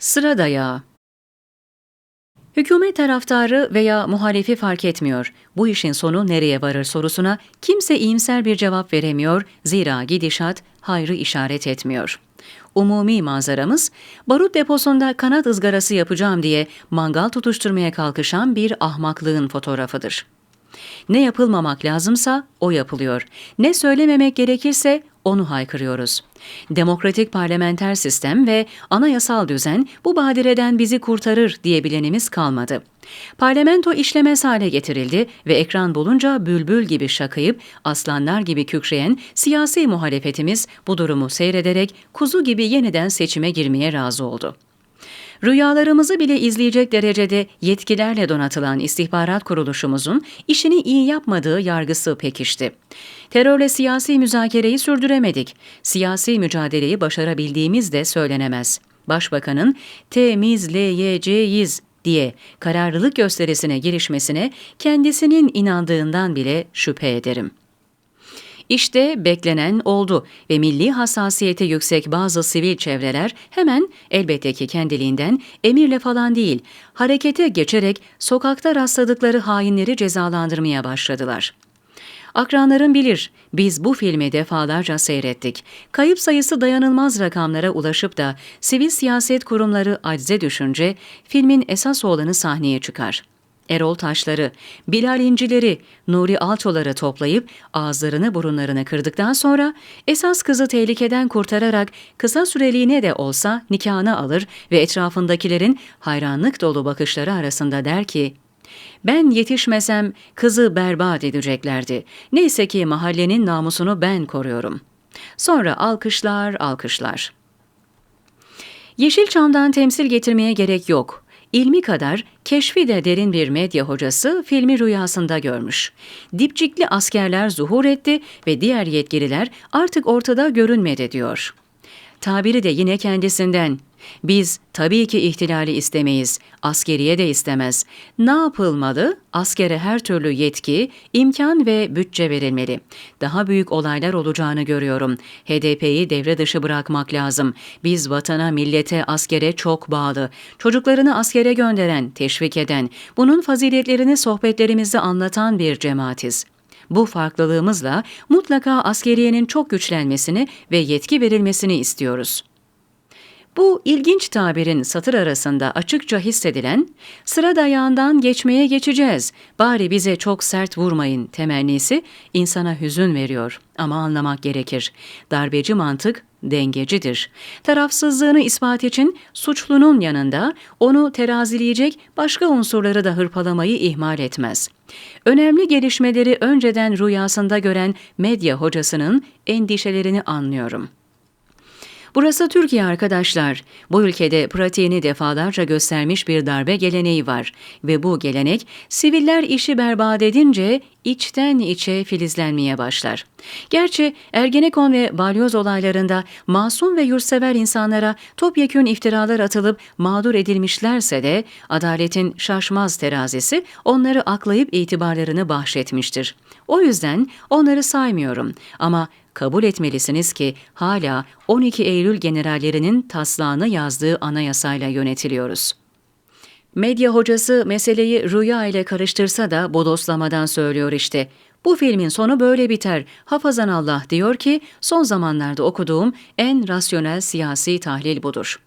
Sıra dayağı. Hükümet taraftarı veya muhalefi fark etmiyor. Bu işin sonu nereye varır sorusuna kimse iyimser bir cevap veremiyor. Zira gidişat hayrı işaret etmiyor. Umumi manzaramız, barut deposunda kanat ızgarası yapacağım diye mangal tutuşturmaya kalkışan bir ahmaklığın fotoğrafıdır. Ne yapılmamak lazımsa o yapılıyor. Ne söylememek gerekirse onu haykırıyoruz. Demokratik parlamenter sistem ve anayasal düzen bu badireden bizi kurtarır diyebilenimiz kalmadı. Parlamento işlemez hale getirildi ve ekran bulunca bülbül gibi şakayıp aslanlar gibi kükreyen siyasi muhalefetimiz bu durumu seyrederek kuzu gibi yeniden seçime girmeye razı oldu. Rüyalarımızı bile izleyecek derecede yetkilerle donatılan istihbarat kuruluşumuzun işini iyi yapmadığı yargısı pekişti. Terörle siyasi müzakereyi sürdüremedik. Siyasi mücadeleyi başarabildiğimiz de söylenemez. Başbakanın temizleyeceğiz diye kararlılık gösterisine girişmesine kendisinin inandığından bile şüphe ederim. İşte beklenen oldu ve milli hassasiyeti yüksek bazı sivil çevreler hemen elbette ki kendiliğinden emirle falan değil, harekete geçerek sokakta rastladıkları hainleri cezalandırmaya başladılar. Akranlarım bilir, biz bu filmi defalarca seyrettik. Kayıp sayısı dayanılmaz rakamlara ulaşıp da sivil siyaset kurumları acize düşünce filmin esas olanı sahneye çıkar. Erol Taşları, Bilal İncileri, Nuri Alçoları toplayıp ağızlarını burunlarını kırdıktan sonra esas kızı tehlikeden kurtararak kısa süreliğine de olsa nikahını alır ve etrafındakilerin hayranlık dolu bakışları arasında der ki, ben yetişmesem kızı berbat edeceklerdi. Neyse ki mahallenin namusunu ben koruyorum. Sonra alkışlar, alkışlar. Yeşilçam'dan temsil getirmeye gerek yok. İlmi kadar keşfi de derin bir medya hocası filmi rüyasında görmüş. Dipçikli askerler zuhur etti ve diğer yetkililer artık ortada görünmedi diyor. Tabiri de yine kendisinden. Biz tabii ki ihtilali istemeyiz, askeriye de istemez. Ne yapılmalı? Askere her türlü yetki, imkan ve bütçe verilmeli. Daha büyük olaylar olacağını görüyorum. HDP'yi devre dışı bırakmak lazım. Biz vatana, millete, askere çok bağlı. Çocuklarını askere gönderen, teşvik eden, bunun faziletlerini sohbetlerimizde anlatan bir cemaatiz. Bu farklılığımızla mutlaka askeriyenin çok güçlenmesini ve yetki verilmesini istiyoruz. Bu ilginç tabirin satır arasında açıkça hissedilen sıra dayağından geçmeye geçeceğiz. Bari bize çok sert vurmayın temennisi insana hüzün veriyor ama anlamak gerekir. Darbeci mantık dengecidir. Tarafsızlığını ispat için suçlunun yanında onu terazileyecek başka unsurları da hırpalamayı ihmal etmez. Önemli gelişmeleri önceden rüyasında gören medya hocasının endişelerini anlıyorum.'' Burası Türkiye arkadaşlar. Bu ülkede pratiğini defalarca göstermiş bir darbe geleneği var ve bu gelenek siviller işi berbat edince içten içe filizlenmeye başlar. Gerçi Ergenekon ve Balyoz olaylarında masum ve yurtsever insanlara topyekün iftiralar atılıp mağdur edilmişlerse de adaletin şaşmaz terazisi onları aklayıp itibarlarını bahşetmiştir. O yüzden onları saymıyorum ama kabul etmelisiniz ki hala 12 Eylül generallerinin taslağını yazdığı anayasayla yönetiliyoruz. Medya hocası meseleyi rüya ile karıştırsa da bodoslamadan söylüyor işte. Bu filmin sonu böyle biter. Hafazan Allah diyor ki son zamanlarda okuduğum en rasyonel siyasi tahlil budur.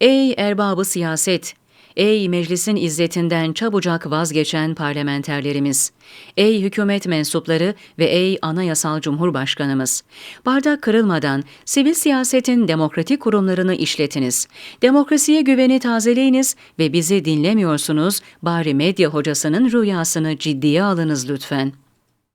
Ey erbabı siyaset, Ey meclisin izzetinden çabucak vazgeçen parlamenterlerimiz! Ey hükümet mensupları ve ey anayasal cumhurbaşkanımız! Bardak kırılmadan sivil siyasetin demokratik kurumlarını işletiniz. Demokrasiye güveni tazeleyiniz ve bizi dinlemiyorsunuz, bari medya hocasının rüyasını ciddiye alınız lütfen.''